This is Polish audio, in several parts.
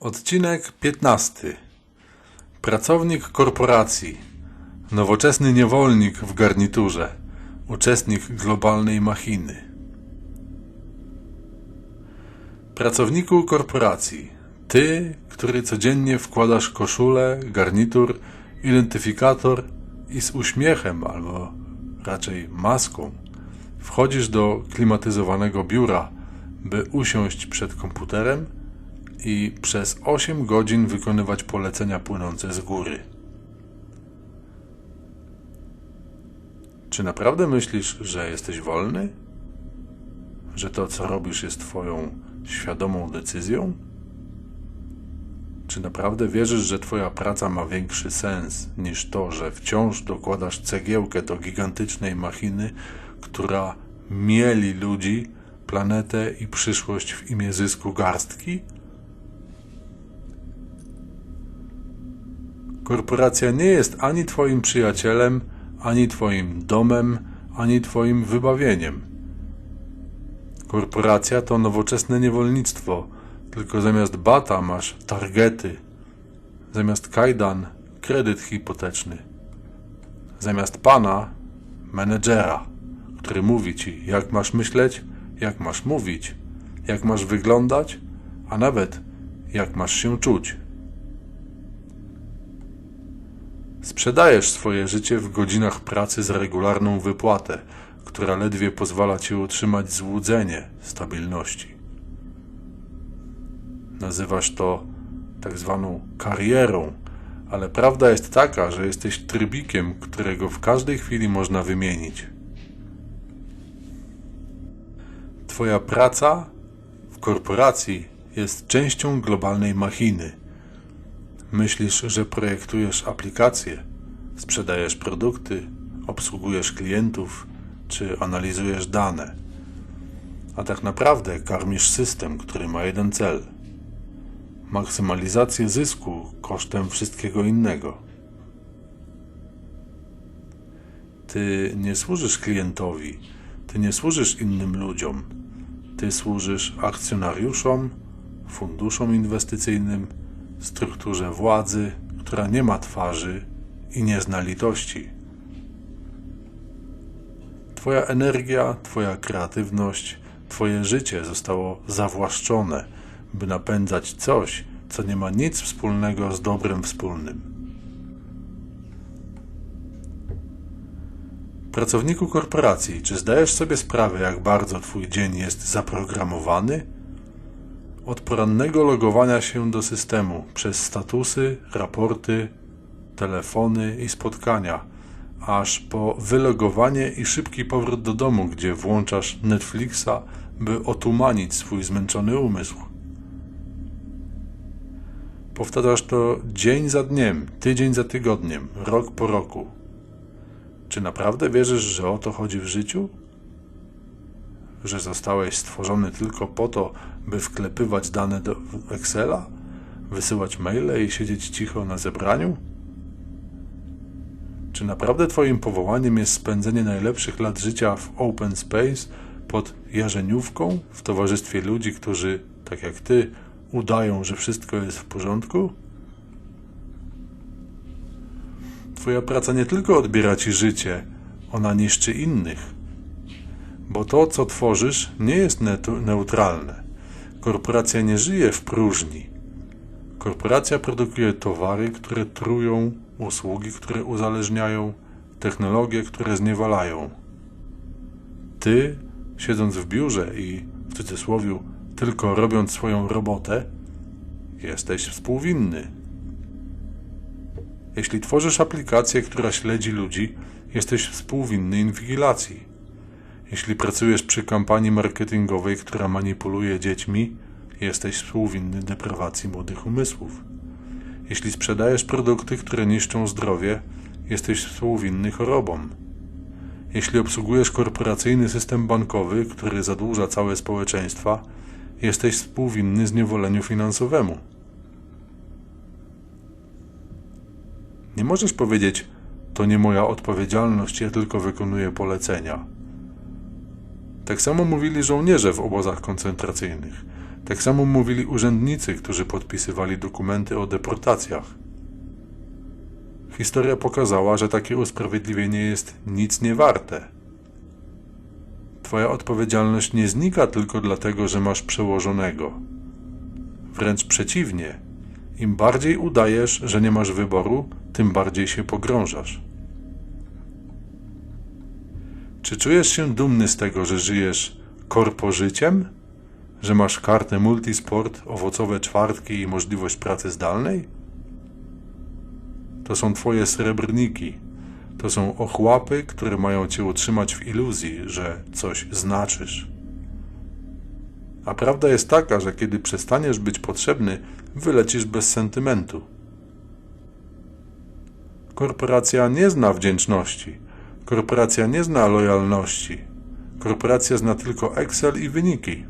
Odcinek 15. Pracownik korporacji. Nowoczesny niewolnik w garniturze. Uczestnik globalnej machiny. Pracowniku korporacji. Ty, który codziennie wkładasz koszulę, garnitur, identyfikator i z uśmiechem albo raczej maską wchodzisz do klimatyzowanego biura, by usiąść przed komputerem i przez 8 godzin wykonywać polecenia płynące z góry. Czy naprawdę myślisz, że jesteś wolny? Że to, co robisz, jest Twoją świadomą decyzją? Czy naprawdę wierzysz, że Twoja praca ma większy sens niż to, że wciąż dokładasz cegiełkę do gigantycznej machiny, która mieli ludzi, planetę i przyszłość w imię zysku garstki? Korporacja nie jest ani Twoim przyjacielem, ani Twoim domem, ani Twoim wybawieniem. Korporacja to nowoczesne niewolnictwo, tylko zamiast bata masz targety, zamiast kajdan kredyt hipoteczny, zamiast pana menedżera, który mówi ci, jak masz myśleć, jak masz mówić, jak masz wyglądać, a nawet jak masz się czuć. Sprzedajesz swoje życie w godzinach pracy za regularną wypłatę, która ledwie pozwala ci utrzymać złudzenie stabilności. Nazywasz to tak zwaną karierą, ale prawda jest taka, że jesteś trybikiem, którego w każdej chwili można wymienić. Twoja praca w korporacji jest częścią globalnej machiny. Myślisz, że projektujesz aplikacje, sprzedajesz produkty, obsługujesz klientów? Czy analizujesz dane. A tak naprawdę karmisz system, który ma jeden cel: maksymalizację zysku kosztem wszystkiego innego. Ty nie służysz klientowi, ty nie służysz innym ludziom, ty służysz akcjonariuszom, funduszom inwestycyjnym, strukturze władzy, która nie ma twarzy i nie zna litości. Twoja energia, Twoja kreatywność, Twoje życie zostało zawłaszczone, by napędzać coś, co nie ma nic wspólnego z dobrem wspólnym. Pracowniku korporacji, czy zdajesz sobie sprawę, jak bardzo Twój dzień jest zaprogramowany? Od porannego logowania się do systemu przez statusy, raporty, telefony i spotkania, aż po wylogowanie i szybki powrót do domu, gdzie włączasz Netflixa, by otumanić swój zmęczony umysł. Powtarzasz to dzień za dniem, tydzień za tygodniem, rok po roku. Czy naprawdę wierzysz, że o to chodzi w życiu? Że zostałeś stworzony tylko po to, by wklepywać dane do Excela, wysyłać maile i siedzieć cicho na zebraniu? Czy naprawdę Twoim powołaniem jest spędzenie najlepszych lat życia w open space pod jarzeniówką w towarzystwie ludzi, którzy, tak jak Ty, udają, że wszystko jest w porządku? Twoja praca nie tylko odbiera Ci życie, ona niszczy innych. Bo to, co tworzysz, nie jest neutralne. Korporacja nie żyje w próżni. Korporacja produkuje towary, które trują, usługi, które uzależniają, technologie, które zniewalają. Ty, siedząc w biurze i w cudzysłowie tylko robiąc swoją robotę, jesteś współwinny. Jeśli tworzysz aplikację, która śledzi ludzi, jesteś współwinny inwigilacji. Jeśli pracujesz przy kampanii marketingowej, która manipuluje dziećmi, jesteś współwinny deprawacji młodych umysłów. Jeśli sprzedajesz produkty, które niszczą zdrowie, jesteś współwinny chorobom. Jeśli obsługujesz korporacyjny system bankowy, który zadłuża całe społeczeństwa, jesteś współwinny zniewoleniu finansowemu. Nie możesz powiedzieć, to nie moja odpowiedzialność, ja tylko wykonuję polecenia. Tak samo mówili żołnierze w obozach koncentracyjnych. Tak samo mówili urzędnicy, którzy podpisywali dokumenty o deportacjach. Historia pokazała, że takie usprawiedliwienie jest nic nie warte. Twoja odpowiedzialność nie znika tylko dlatego, że masz przełożonego. Wręcz przeciwnie, im bardziej udajesz, że nie masz wyboru, tym bardziej się pogrążasz. Czy czujesz się dumny z tego, że żyjesz korpo życiem? Że masz kartę multisport, owocowe czwartki i możliwość pracy zdalnej? To są twoje srebrniki. To są ochłapy, które mają cię utrzymać w iluzji, że coś znaczysz. A prawda jest taka, że kiedy przestaniesz być potrzebny, wylecisz bez sentymentu. Korporacja nie zna wdzięczności. Korporacja nie zna lojalności. Korporacja zna tylko Excel i wyniki.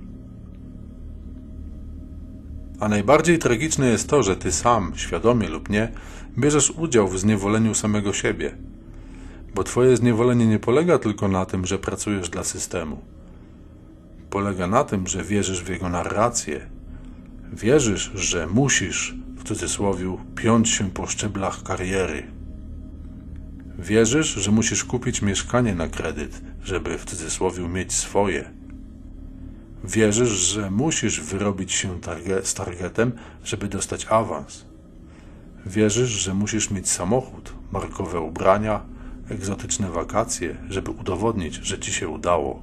A najbardziej tragiczne jest to, że ty sam, świadomie lub nie, bierzesz udział w zniewoleniu samego siebie. Bo twoje zniewolenie nie polega tylko na tym, że pracujesz dla systemu. Polega na tym, że wierzysz w jego narrację. Wierzysz, że musisz, w cudzysłowie, piąć się po szczeblach kariery. Wierzysz, że musisz kupić mieszkanie na kredyt, żeby w cudzysłowie mieć swoje. Wierzysz, że musisz wyrobić się targe z targetem, żeby dostać awans. Wierzysz, że musisz mieć samochód, markowe ubrania, egzotyczne wakacje, żeby udowodnić, że ci się udało.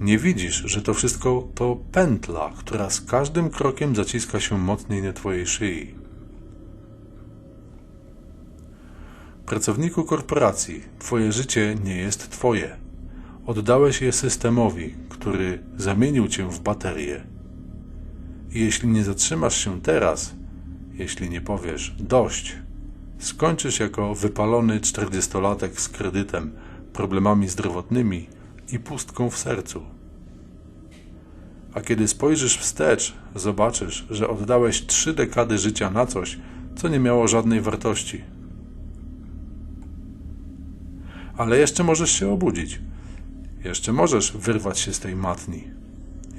Nie widzisz, że to wszystko to pętla, która z każdym krokiem zaciska się mocniej na twojej szyi. Pracowniku korporacji, twoje życie nie jest twoje. Oddałeś je systemowi, który zamienił cię w baterię. I jeśli nie zatrzymasz się teraz, jeśli nie powiesz dość, skończysz jako wypalony czterdziestolatek z kredytem, problemami zdrowotnymi i pustką w sercu. A kiedy spojrzysz wstecz, zobaczysz, że oddałeś trzy dekady życia na coś, co nie miało żadnej wartości. Ale jeszcze możesz się obudzić. Jeszcze możesz wyrwać się z tej matni.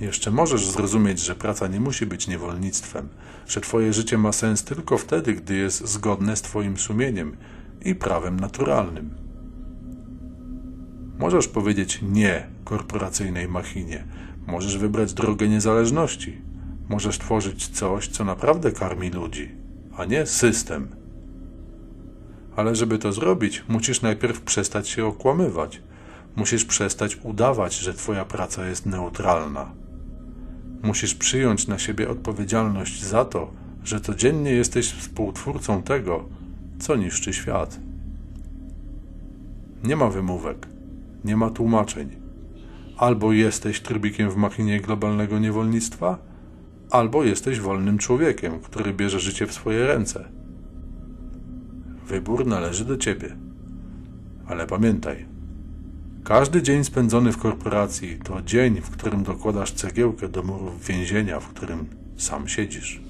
Jeszcze możesz zrozumieć, że praca nie musi być niewolnictwem, że Twoje życie ma sens tylko wtedy, gdy jest zgodne z Twoim sumieniem i prawem naturalnym. Możesz powiedzieć nie korporacyjnej machinie, możesz wybrać drogę niezależności, możesz tworzyć coś, co naprawdę karmi ludzi, a nie system. Ale żeby to zrobić, musisz najpierw przestać się okłamywać. Musisz przestać udawać, że Twoja praca jest neutralna. Musisz przyjąć na siebie odpowiedzialność za to, że codziennie jesteś współtwórcą tego, co niszczy świat. Nie ma wymówek, nie ma tłumaczeń. Albo jesteś trybikiem w machinie globalnego niewolnictwa, albo jesteś wolnym człowiekiem, który bierze życie w swoje ręce. Wybór należy do ciebie. Ale pamiętaj, każdy dzień spędzony w korporacji to dzień, w którym dokładasz cegiełkę do murów więzienia, w którym sam siedzisz.